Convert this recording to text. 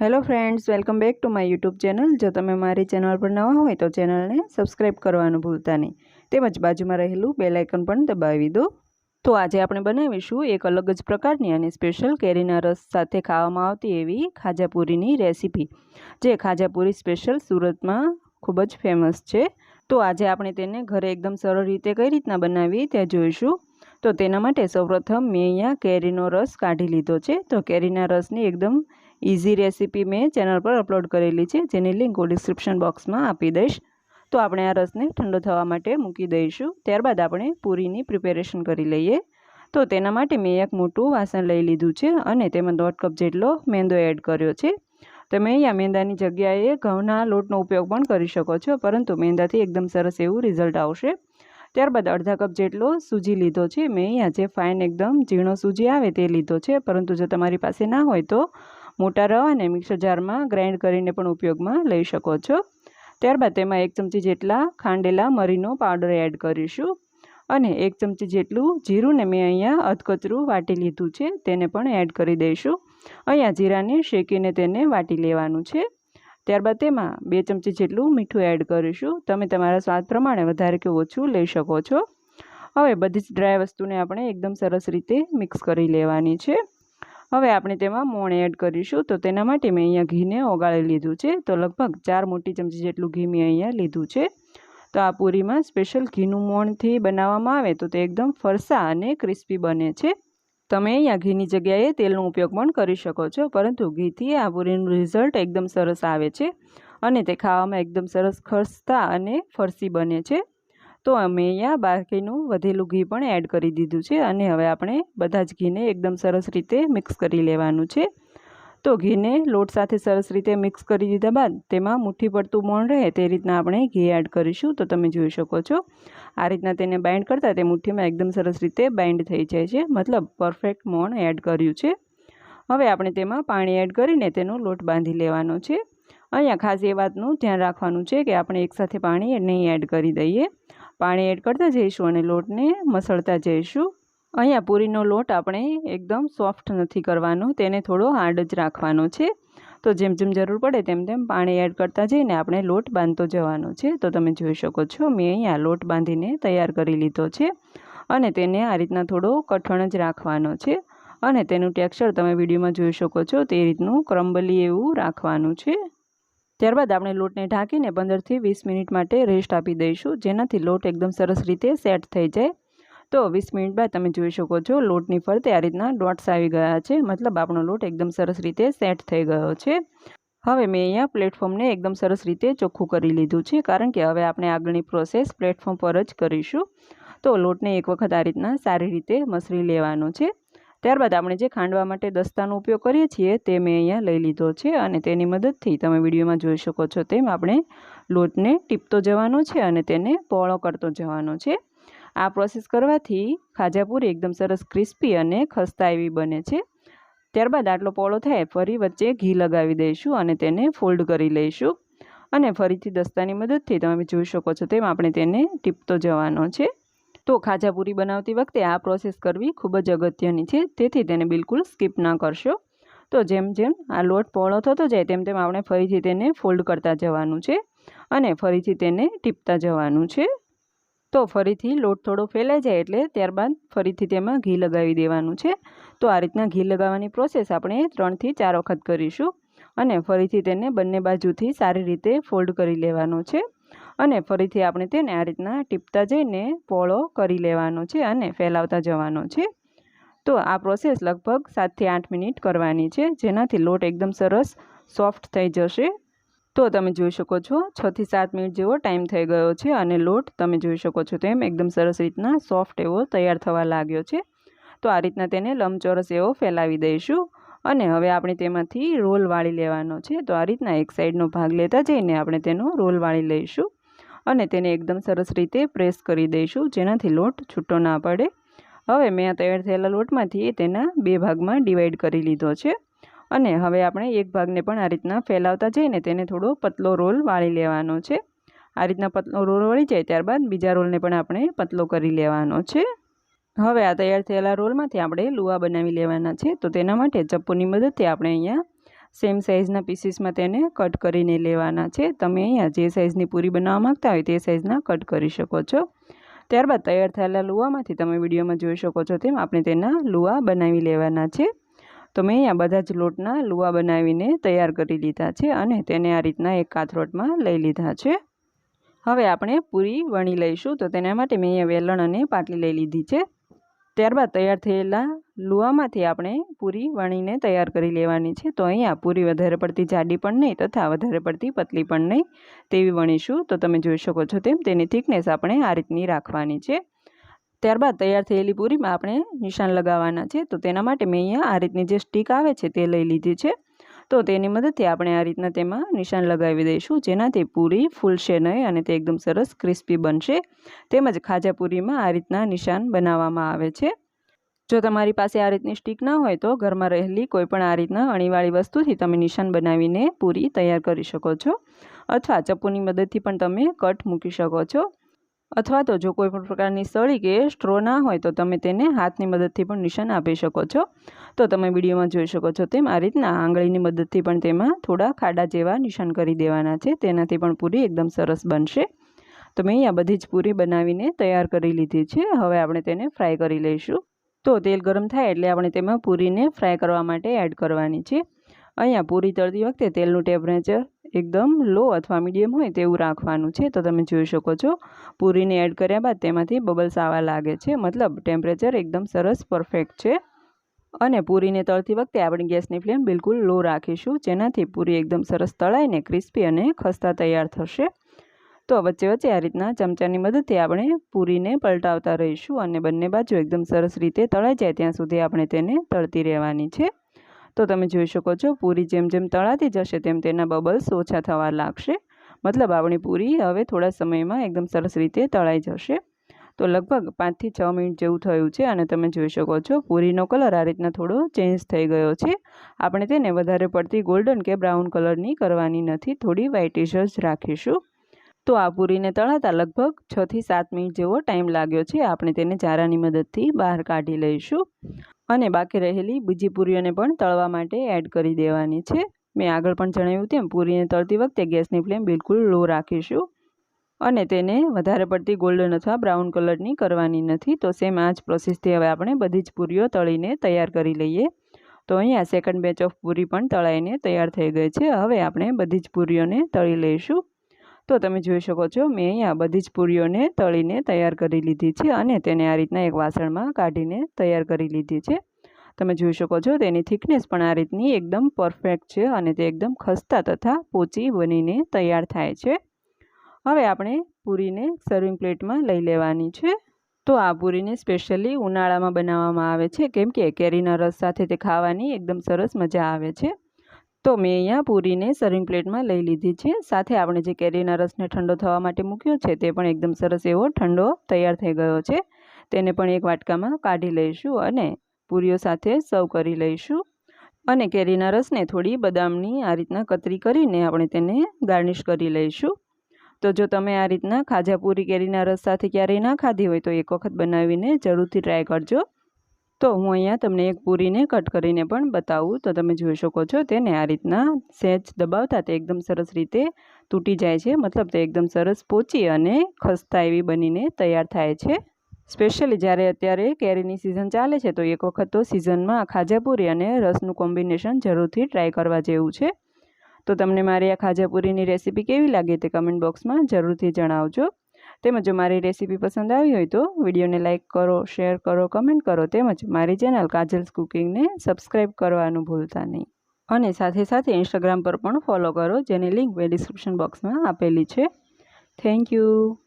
Hello friends welcome back to my YouTube channel જો તમે મારી ચેનલ પર નવા હોય તો ચેનલને સબસ્ક્રાઈબ કરવાનું ભૂલતા નહીં. તેમજ બાજુમાં રહેલું બેલ આઇકન પણ દબાવી દો. તો આજે આપણે બનાવીશું એક અલગ જ પ્રકારની અને સ્પેશિયલ કેરીના રસ સાથે ખાવામાં આવતી એવી ખાજાપુરીની રેસીપી જે ખાજાપુરી સ્પેશિયલ સુરતમાં ખૂબ જ ફેમસ છે. તો આજે આપણે તેને ઘરે એકદમ સરળ રીતે કઈ રીતના બનાવી તે જોઈશું. તો તેના માટે સૌપ્રથમ મેં અહીંયા કેરીનો રસ કાઢી લીધો છે. તો કેરીના રસની એકદમ ઇઝી રેસીપી મેં ચેનલ પર અપલોડ કરેલી છે, જેની લિંક હું ડિસ્ક્રિપ્શન બોક્સમાં આપી દઈશ. તો આપણે આ રસને ઠંડો થવા માટે મૂકી દઈશું. ત્યારબાદ આપણે પૂરીની પ્રિપેરેશન કરી લઈએ. તો તેના માટે મેં એક મોટું વાસણ લઈ લીધું છે અને તેમાં દોઢ કપ જેટલો મેંદો એડ કર્યો છે. તમે અહીંયા મેંદાની જગ્યાએ ઘઉંના લોટનો ઉપયોગ પણ કરી શકો છો, પરંતુ મેંદાથી એકદમ સરસ એવું રિઝલ્ટ આવશે. ત્યારબાદ અડધા કપ જેટલો સૂજી લીધો છે. મેં અહીંયા જે ફાઇન એકદમ ઝીણો સૂજી આવે તે લીધો છે, પરંતુ જો તમારી પાસે ના હોય તો મોટા રવાને મિક્સર જારમાં ગ્રાઇન્ડ કરીને પણ ઉપયોગમાં લઈ શકો છો. ત્યારબાદ તેમાં એક ચમચી જેટલા ખાંડેલા મરીનો પાવડર એડ કરીશું અને એક ચમચી જેટલું જીરું ને મેં અહીંયા અધકચરું વાટી લીધું છે, તેને પણ એડ કરી દઈશું. અહીંયા જીરાને શેકીને તેને વાટી લેવાનું છે. ત્યારબાદ તેમાં બે ચમચી જેટલું મીઠું એડ કરીશું. તમે તમારા સ્વાદ પ્રમાણે વધારે કે ઓછું લઈ શકો છો. હવે બધી જ ડ્રાય વસ્તુને આપણે એકદમ સરસ રીતે મિક્સ કરી લેવાની છે. હવે આપણે તેમાં મોણ એડ કરીશું. તો તેના માટે મેં અહીંયા ઘીને ઓગાળી લીધું છે. તો લગભગ ચાર મોટી ચમચી જેટલું ઘી મેં અહીંયા લીધું છે. તો આ પૂરીમાં સ્પેશિયલ ઘીનું મોણથી બનાવવામાં આવે તો તે એકદમ ફરસા અને ક્રિસ્પી બને છે. તમે અહીંયા ઘીની જગ્યાએ તેલનો ઉપયોગ પણ કરી શકો છો, પરંતુ ઘીથી આ પૂરીનું રિઝલ્ટ એકદમ સરસ આવે છે અને તે ખાવામાં એકદમ સરસ ખસતા અને ફરસી બને છે. તો અમે અહીંયા બાકીનું વધેલું ઘી પણ એડ કરી દીધું છે અને હવે આપણે બધા જ ઘીને એકદમ સરસ રીતે મિક્સ કરી લેવાનું છે. તો ઘીને લોટ સાથે સરસ રીતે મિક્સ કરી દીધા બાદ તેમાં મુઠ્ઠી પડતું મોણ રહે તે રીતના આપણે ઘી એડ કરીશું. તો તમે જોઈ શકો છો, આ રીતના તેને બાઇન્ડ કરતાં તે મુઠ્ઠીમાં એકદમ સરસ રીતે બાઇન્ડ થઈ જાય છે. મતલબ પરફેક્ટ મોણ એડ કર્યું છે. હવે આપણે તેમાં પાણી એડ કરીને તેનો લોટ બાંધી લેવાનો છે. અહીંયા ખાસ એ વાતનું ધ્યાન રાખવાનું છે કે આપણે એકસાથે પાણી નહીં એડ કરી દઈએ. પાણી એડ કરતા જઈશું અને લોટને મસળતા જઈશું. અહીંયા પૂરીનો લોટ આપણે એકદમ સોફ્ટ નથી કરવાનો, તેને થોડો હાર્ડ જ રાખવાનો છે. તો જેમ જેમ જરૂર પડે તેમ તેમ પાણી એડ કરતા જઈને આપણે લોટ બાંધતો જવાનો છે. તો તમે જોઈ શકો છો, મેં અહીંયા લોટ બાંધીને તૈયાર કરી લીધો છે અને તેને આ રીતના થોડો કઠણ જ રાખવાનો છે. અને તેનું ટેક્સચર તમે વિડીયોમાં જોઈ શકો છો, તે રીતનું ક્રમ્બલી એવું રાખવાનું છે. ત્યારબાદ આપણે લોટને ઢાંકીને પંદરથી વીસ મિનિટ માટે રેસ્ટ આપી દઈશું. જેનાથી લોટ એકદમ સરસ રીતે સેટ થઈ જાય. તો વીસ મિનિટ બાદ તમે જોઈ શકો છો, લોટની ફરતે આ રીતના ડોટ્સ આવી ગયા છે. મતલબ આપણો લોટ એકદમ સરસ રીતે સેટ થઈ ગયો છે. હવે મેં અહીંયા પ્લેટફોર્મને એકદમ સરસ રીતે ચોખ્ખું કરી લીધું છે, કારણ કે હવે આપણે આગળની પ્રોસેસ પ્લેટફોર્મ પર જ કરીશું. તો લોટને એક વખત આ રીતના સારી રીતે મસળી લેવાનો છે. ત્યારબાદ આપણે જે ખાંડવા માટે દસ્તાનો ઉપયોગ કરીએ છીએ તે મેં અહીંયા લઈ લીધો છે અને તેની મદદથી તમે વિડીયોમાં જોઈ શકો છો તેમ આપણે લોટને ટીપતો જવાનો છે અને તેને પહોળો કરતો જવાનો છે. આ પ્રોસેસ કરવાથી ખાજાપુરી એકદમ સરસ ક્રિસ્પી અને ખસ્તા એવી બને છે. ત્યારબાદ આટલો પોળો થાય ફરી વચ્ચે ઘી લગાવી દઈશું અને તેને ફોલ્ડ કરી લઈશું. અને ફરીથી દસ્તાની મદદથી તમે જોઈ શકો છો તેમ આપણે તેને ટીપતો જવાનો છે. તો ખાજાપૂરી બનાવતી વખતે આ પ્રોસેસ કરવી ખૂબ જ અગત્યની છે. તેથી તેને બિલકુલ સ્કીપ ના કરશો. તો જેમ જેમ આ લોટ પહોળો થતો જાય તેમ તેમ આપણે ફરીથી તેને ફોલ્ડ કરતા જવાનું છે અને ફરીથી તેને ટીપતા જવાનું છે. તો ફરીથી લોટ થોડો ફેલાઈ જાય એટલે ત્યારબાદ ફરીથી તેમાં ઘી લગાવી દેવાનું છે. તો આ રીતના ઘી લગાવવાની પ્રોસેસ આપણે ત્રણથી ચાર વખત કરીશું અને ફરીથી તેને બંને બાજુથી સારી રીતે ફોલ્ડ કરી લેવાનો છે. અને ફરીથી આપણે તેને આ રીતના ટીપતા જઈને પોળો કરી લેવાનો છે અને ફેલાવતા જવાનો છે. તો આ પ્રોસેસ લગભગ સાતથી આઠ મિનિટ કરવાની છે. જેનાથી લોટ એકદમ સરસ સોફ્ટ થઈ જશે. તો તમે જોઈ શકો છો, છથી સાત મિનિટ જેવો ટાઈમ થઈ ગયો છે અને લોટ તમે જોઈ શકો છો તેમ એકદમ સરસ રીતના સોફ્ટ એવો તૈયાર થવા લાગ્યો છે. તો આ રીતના તેને લંબચોરસ એવો ફેલાવી દઈશું. અને હવે આપણે તેમાંથી રોલ વાળી લેવાનો છે. તો આ રીતના એક સાઈડનો ભાગ લેતા જઈને આપણે તેનો રોલ વાળી લઈશું. અને તેને એકદમ સરસ રીતે પ્રેસ કરી દઈશું, જેનાથી લોટ છૂટો ના પડે. હવે મેં આ તૈયાર થયેલા લોટમાંથી તેના બે ભાગમાં ડિવાઈડ કરી લીધો છે. અને હવે આપણે એક ભાગને પણ આ રીતના ફેલાવતા જઈને તેને થોડો પતલો રોલ વાળી લેવાનો છે. આ રીતના પતલો રોલ વળી જાય ત્યારબાદ બીજા રોલને પણ આપણે પતલો કરી લેવાનો છે. હવે આ તૈયાર થયેલા રોલમાંથી આપણે લુવા બનાવી લેવાના છે. તો તેના માટે ચપ્પુની મદદથી આપણે અહીંયા સેમ સાઇઝના પીસીસમાં તેને કટ કરીને લેવાના છે. તમે અહીંયા જે સાઇઝની પૂરી બનાવવા માગતા હોય તે સાઇઝના કટ કરી શકો છો. ત્યારબાદ તૈયાર થયેલા લુવામાંથી તમે વિડીયોમાં જોઈ શકો છો તેમ આપણે તેના લુવા બનાવી લેવાના છે. તો મેં અહીંયા બધા જ લોટના લુવા બનાવીને તૈયાર કરી લીધા છે અને તેને આ રીતના એક કાથરોટમાં લઈ લીધા છે. હવે આપણે પૂરી વણી લઈશું તો તેના માટે મેં અહીંયા વેલણ અને પાટલી લઈ લીધી છે. ત્યારબાદ તૈયાર થયેલા લુવામાંથી આપણે પૂરી વણીને તૈયાર કરી લેવાની છે. તો અહીંયા પૂરી વધારે પડતી જાડી પણ નહીં તથા વધારે પડતી પતલી પણ નહીં તેવી વણીશું. તો તમે જોઈ શકો છો તેમ તેની થિકનેસ આપણે આ રીતની રાખવાની છે. ત્યારબાદ તૈયાર થયેલી પૂરીમાં આપણે નિશાન લગાવવાના છે. તો તેના માટે મેં અહીંયા આ રીતની જે સ્ટીક આવે છે તે લઈ લીધી છે. તો તેની મદદથી આપણે આ રીતના તેમાં નિશાન લગાવી દઈશું, જેનાથી પૂરી ફૂલશે નહીં અને તે એકદમ સરસ ક્રિસ્પી બનશે. તેમજ ખાજા પૂરીમાં આ રીતના નિશાન બનાવવામાં આવે છે. જો તમારી પાસે આ રીતની સ્ટીક ના હોય તો ઘરમાં રહેલી કોઈપણ આ રીતના અણીવાળી વસ્તુથી તમે નિશાન બનાવીને પૂરી તૈયાર કરી શકો છો. અથવા ચપ્પુની મદદથી પણ તમે કટ મૂકી શકો છો. અથવા તો જો કોઈ પણ પ્રકારની સળી કે સ્ટ્રો ના હોય તો તમે તેને હાથની મદદથી પણ નિશાન આપી શકો છો. તો તમે વિડીયોમાં જોઈ શકો છો તેમ આ રીતના આંગળીની મદદથી પણ તેમાં થોડા ખાડા જેવા નિશાન કરી દેવાના છે. તેનાથી પણ પૂરી એકદમ સરસ બનશે. તો મેં અહીંયા બધી જ પૂરી બનાવીને તૈયાર કરી લીધી છે. હવે આપણે તેને ફ્રાય કરી લઈશું. તો તેલ ગરમ થાય એટલે આપણે તેમાં પૂરીને ફ્રાય કરવા માટે એડ કરવાની છે. અહીંયા પૂરી તળતી વખતે તેલનું ટેમ્પરેચર એકદમ લો અથવા મીડિયમ હોય તેવું રાખવાનું છે. તો તમે જોઈ શકો છો, પૂરીને એડ કર્યા બાદ તેમાંથી બબલ્સ આવવા લાગે છે. મતલબ ટેમ્પરેચર એકદમ સરસ પરફેક્ટ છે. અને પૂરીને તળતી વખતે આપણે ગેસની ફ્લેમ બિલકુલ લો રાખીશું, જેનાથી પૂરી એકદમ સરસ તળાઈને ક્રિસ્પી અને ખસ્તા તૈયાર થશે. તો વચ્ચે વચ્ચે આ રીતના ચમચાની મદદથી આપણે પૂરીને પલટાવતા રહીશું અને બંને બાજુ એકદમ સરસ રીતે તળાઈ જાય ત્યાં સુધી આપણે તેને તળતી રહેવાની છે. તો તમે જોઈ શકો છો, પૂરી જેમ જેમ તળાતી જશે તેમ તેના બબલ્સ ઓછા થવા લાગશે. મતલબ આપણી પૂરી હવે થોડા સમયમાં એકદમ સરસ રીતે તળાઈ જશે. તો લગભગ પાંચથી છ મિનિટ જેવું થયું છે અને તમે જોઈ શકો છો, પૂરીનો કલર આ રીતના થોડો ચેન્જ થઈ ગયો છે. આપણે તેને વધારે પડતી ગોલ્ડન કે બ્રાઉન કલરની કરવાની નથી, થોડી વ્હાઇટિશ જ રાખીશું. તો આ પૂરીને તળાતા લગભગ છથી સાત મિનિટ જેવો ટાઈમ લાગ્યો છે, આપણે તેને ચારાની મદદથી બહાર કાઢી લઈશું. અને બાકી રહેલી બીજી પૂરીઓને પણ તળવા માટે એડ કરી દેવાની છે. મેં આગળ પણ જણાવ્યું તેમ, પૂરીને તળતી વખતે ગેસની ફ્લેમ બિલકુલ લો રાખીશું અને તેને વધારે પડતી ગોલ્ડન અથવા બ્રાઉન કલરની કરવાની નથી. તો સેમ આ જ પ્રોસેસથી હવે આપણે બધી જ પૂરીઓ તળીને તૈયાર કરી લઈએ. તો અહીંયા સેકન્ડ બેચ ઓફ પૂરી પણ તળાઈને તૈયાર થઈ ગઈ છે. હવે આપણે બધી જ પૂરીઓને તળી લઈશું. તો તમે જોઈ શકો છો, મેં અહીંયા બધી જ પૂરીઓને તળીને તૈયાર કરી લીધી છે અને તેને આ રીતના એક વાસણમાં કાઢીને તૈયાર કરી લીધી છે. તમે જોઈ શકો છો, તેની થિકનેસ પણ આ રીતની એકદમ પરફેક્ટ છે અને તે એકદમ ખસ્તા તથા પોચી બનીને તૈયાર થાય છે. હવે આપણે પૂરીને સર્વિંગ પ્લેટમાં લઈ લેવાની છે. તો આ પૂરીને સ્પેશિયલી ઉનાળામાં બનાવવામાં આવે છે, કેમ કે કેરીના રસ સાથે તે ખાવાની એકદમ સરસ મજા આવે છે. તો મેં અહીંયા પૂરીને સર્વિંગ પ્લેટમાં લઈ લીધી છે. સાથે આપણે જે કેરીના રસને ઠંડો થવા માટે મૂક્યો છે તે પણ એકદમ સરસ એવો ઠંડો તૈયાર થઈ ગયો છે. તેને પણ એક વાટકામાં કાઢી લઈશું અને પૂરીઓ સાથે સર્વ કરી લઈશું. અને કેરીના રસને થોડી બદામની આ રીતના કતરી કરીને આપણે તેને ગાર્નિશ કરી લઈશું. તો જો તમે આ રીતના ખાજા પૂરી કેરીના રસ સાથે ક્યારેય ના ખાધી હોય તો એક વખત બનાવીને જરૂરથી ટ્રાય કરજો. તો હું અહીંયા તમને એક પૂરીને કટ કરીને પણ બતાવું. તો તમે જોઈ શકો છો તેને આ રીતના સહેજ દબાવતા તે એકદમ સરસ રીતે તૂટી જાય છે. મતલબ તે એકદમ સરસ પોચી અને ખસ્તા એવી બનીને તૈયાર થાય છે. સ્પેશિયલી જ્યારે અત્યારે કેરીની સિઝન ચાલે છે તો એક વખત તો સિઝનમાં ખાજાપુરી અને રસનું કોમ્બિનેશન જરૂરથી ટ્રાય કરવા જેવું છે. તો તમને મારી આ ખાજાપુરીની રેસીપી કેવી લાગે તે કમેન્ટ બોક્સમાં જરૂરથી જણાવજો. તેમજ જો મારી રેસીપી પસંદ આવી હોય તો વિડીયોને લાઇક કરો, શેર કરો, કમેન્ટ કરો તેમજ મારી ચેનલ કાજલ્સ કુકિંગને સબસ્ક્રાઈબ કરવાનું ભૂલતા નહીં. અને સાથે સાથે ઇન્સ્ટાગ્રામ પર પણ ફોલો કરો, જેની લિંક મેં ડિસ્ક્રિપ્શન બોક્સમાં આપેલી છે. Thank you.